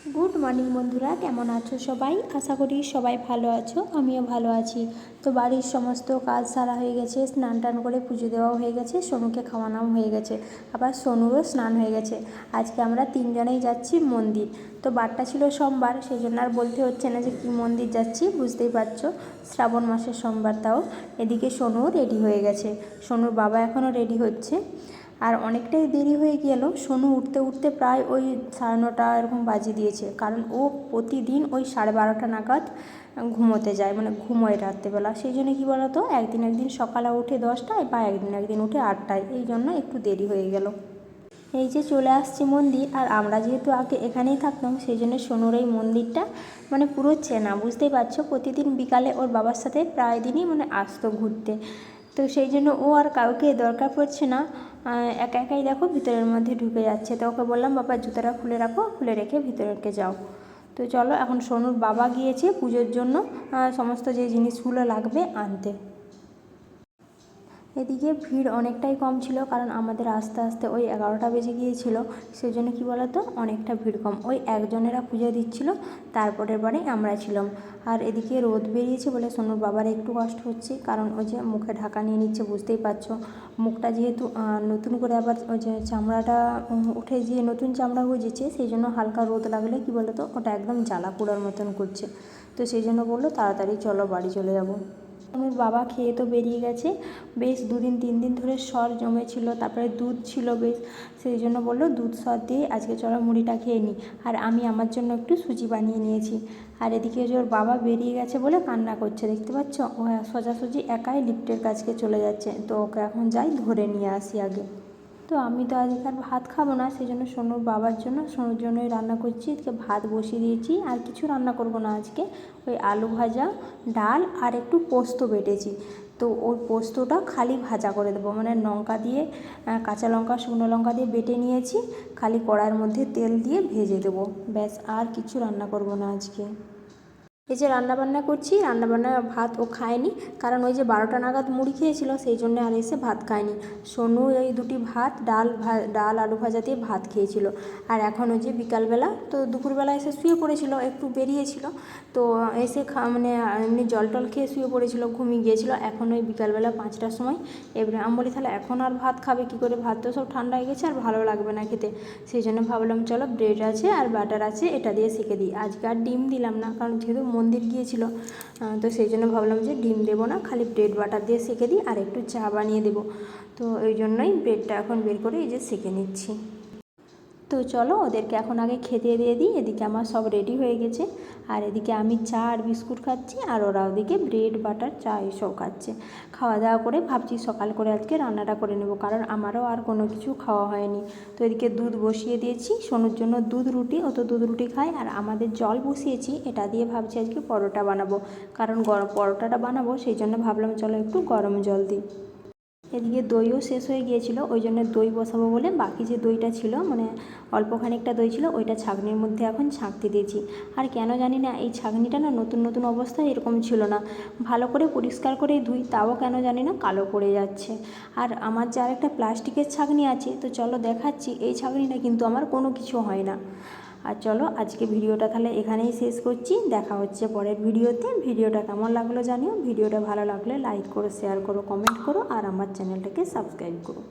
Good morning বন্ধুরা। কেমন আছো সবাই? আশা করি সবাই ভালো আছো, আমিও ভালো আছি। তো বাড়ির সমস্ত কাজ সারা হয়ে গেছে, স্নান টান করে পুজো দেওয়াও হয়ে গেছে, সোনুকে খাওয়ানোও হয়ে গেছে, আবার সোনুরও স্নান হয়ে গেছে। আজকে আমরা তিনজনেই যাচ্ছি মন্দির। তো বারটা ছিল সোমবার সেই জন্য আর বলতে হচ্ছে না যে কী মন্দির যাচ্ছি, বুঝতেই পারছ। শ্রাবণ মাসের সোমবার, তাও। এদিকে সোনুও রেডি হয়ে গেছে। সোনুর বাবা এখনও রেডি হচ্ছে। আর অনেকটাই দেরি হয়ে গেল। সোনু উঠতে উঠতে প্রায় ওই সাড়ে নটা এরকম বাজিয়ে দিয়েছে। কারণ ও প্রতিদিন ওই সাড়ে বারোটা নাগাদ ঘুমোতে যায় মানে ঘুমোয় রাত্রেবেলা। সেই জন্য কী বলতো, একদিন একদিন সকালে উঠে দশটায় বা একদিন একদিন উঠে আটটায়। এই জন্য একটু দেরি হয়ে গেল। এই যে চলে আসছি মন্দির, আর আমরা যেহেতু আগে এখানেই থাকতাম, সেই জন্য সোনুর এই মন্দিরটা মানে পুরো চেনা। বুঝতেই পারছ, প্রতিদিন বিকালে ওর বাবার সাথে প্রায় দিনই মানে আসতো ঘুরতে। তো সেই জন্য ও আর কাউকে দরকার পড়ছে না। একা একাই দেখো ভিতরের মধ্যে ঢুকে যাচ্ছে। তো ওকে বললাম, বাবা, জুতোটা খুলে রাখো, খুলে রেখে ভিতরেকে যাও। তো চলো, এখন সোনুর বাবা গিয়েছে পুজোর জন্য। সমস্ত যে জিনিসগুলো লাগবে আনতে। এদিকে ভিড় অনেকটাই কম ছিল কারণ আমাদের আস্তে আস্তে ওই এগারোটা বেজে গিয়েছিল। সেই জন্য কী বলতো? অনেকটা ভিড় কম। ওই একজনেরা পুজো দিচ্ছিল, তারপরের বারে আমরা ছিলাম। আর এদিকে রোদ বেরিয়েছে বলে সোনুর বাবার একটু কষ্ট হচ্ছে, কারণ ওই যে মুখে ঢাকা নিয়ে নিচ্ছে, বুঝতেই পারছ। মুখটা যেহেতু নতুন করে আবার ওই যে চামড়াটা উঠে যে নতুন চামড়া গজিয়েছে সেই জন্য হালকা রোদ লাগলে কী বলতো? ওটা একদম জ্বালা পোড়ার মতন করছে। তো সেই জন্য বলল, তাড়াতাড়ি চলো, বাড়ি চলে যাব। আমার বাবা খেয়ে তো বেরিয়ে গেছে। বেশ দুদিন, তিন দিন ধরে সর জমেছিল, তারপরে দুধ ছিল বেশ। সেই জন্য বলল, দুধ সর দিয়ে আজকে চলো মুড়িটা খেয়ে নিই। আর আমি আমার জন্য একটু সুজি বানিয়ে নিয়েছি। আর এদিকে যে ওর বাবা বেরিয়ে গেছে বলে কান্না করছে, দেখতে পাচ্ছ? ও সোজাসুজি একাই লিফ্টের কাছকে চলে যাচ্ছে। তো ওকে এখন যাই ধরে নিয়ে আসি আগে। তো আমি তো আজকে আর ভাত খাব না সেই জন্য সোনুর বাবার জন্য, সোনুর জন্যই রান্না করছি। আজকে ভাত বসিয়ে দিয়েছি, আর কিছু রান্না করব না আজকে। ওই আলু ভাজা, ডাল আর একটু পোস্ত বেটেছি। তো ওই পোস্তটা খালি ভাজা করে দেবো মানে লঙ্কা দিয়ে কাঁচা লঙ্কা, শুকনো লঙ্কা দিয়ে বেটে নিয়েছি। খালি কড়ার মধ্যে তেল দিয়ে ভেজে দেবো। ব্যাস, আর কিছু রান্না করব না আজকে। এই যে রান্নাবান্না করছি রান্নাবান্না ভাত ও খায়নি। কারণ ওই যে বারোটা নাগাদ মুড়ি খেয়েছিল, সেই জন্য আর এসে ভাত খায়নি। সোনু এই দুটি ভাত, ডাল ডাল, আলু ভাজা দিয়ে ভাত খেয়েছিল। আর এখন ওই যে বিকালবেলা, তো দুপুরবেলা এসে শুয়ে পড়েছিল, একটু বেরিয়েছিল। তো এসে খা মানে এমনি জল টল খেয়ে শুয়ে পড়েছিল, ঘুমিয়ে গিয়েছিল। এখন ওই বিকালবেলা পাঁচটার সময়। এবারে আমি বলি, তাহলে এখন আর ভাত খাবে, কী করে? ভাত তো সব ঠান্ডা হয়ে গেছে, আর ভালো লাগবে না খেতে। সেই জন্য ভাবলাম, চলো ব্রেড আছে আর বাটার আছে, এটা দিয়ে শিখে দিই। আজকে আর ডিম দিলাম না, কারণ যেহেতু মন্দির গিয়েছিল তো সেই জন্য ভাবলাম যে ডিম দেবো না, খালি ব্রেড বাটার দিয়ে সেঁকে দিই আর একটু চা বানিয়ে দেবো। তো ওই জন্যই ব্রেডটা এখন বের করে এই যে সেঁকে নিচ্ছি। তো চলো ওদেরকে এখন আগে খেতে দিয়ে দিই, এদিকে আমার সব রেডি হয়ে গেছে। আর এদিকে আমি চা আর বিস্কুট খাচ্ছি, আর ওরা ওদিকে ব্রেড বাটার চা এসব খাচ্ছে। খাওয়া দাওয়া করে ভাবছি সকাল করে আজকে রান্নাটা করে নেব, কারণ আমারও আর কোনো কিছু খাওয়া হয়নি। তো এদিকে দুধ বসিয়ে দিয়েছি, সোনুর জন্য দুধ রুটি, ও তো দুধ রুটি খায়, আর আমাদের জল বসিয়েছি, এটা দিয়ে ভাবছি আজকে পরোটা বানাবো। কারণ গরম পরোটাটা বানাবো, সেই জন্য ভাবলাম চলো একটু গরম জল দিই। এদিকে দইও শেষ হয়ে গিয়েছিল, ওই জন্য দই বসাবো বলে বাকি যে দইটা ছিল মানে অল্প খানিকটা দই ছিল, ওইটা ছাঁকনির মধ্যে এখন ছাঁকতে দিয়েছি। আর কেন জানি না, এই ছাঁকনিটা না নতুন নতুন অবস্থায় এরকম ছিল না। ভালো করে পরিষ্কার করে ধুই, তাও কেন জানি না কালো পড়ে যাচ্ছে। আর আমার যে আরেকটা প্লাস্টিকের ছাঁকনি আছে, তো চলো দেখাচ্ছি, এই ছাঁকনিটা কিন্তু আমার কোনো কিছু হয় না। আর চলো আজকে ভিডিওটা তাহলে এখানেই শেষ করছি। দেখা হচ্ছে পরের ভিডিওতে। ভিডিওটা কেমন লাগল জানিও। ভিডিওটা ভালো লাগলে লাইক করো শেয়ার করো কমেন্ট করো, আর আমার চ্যানেলটাকে সাবস্ক্রাইব করো।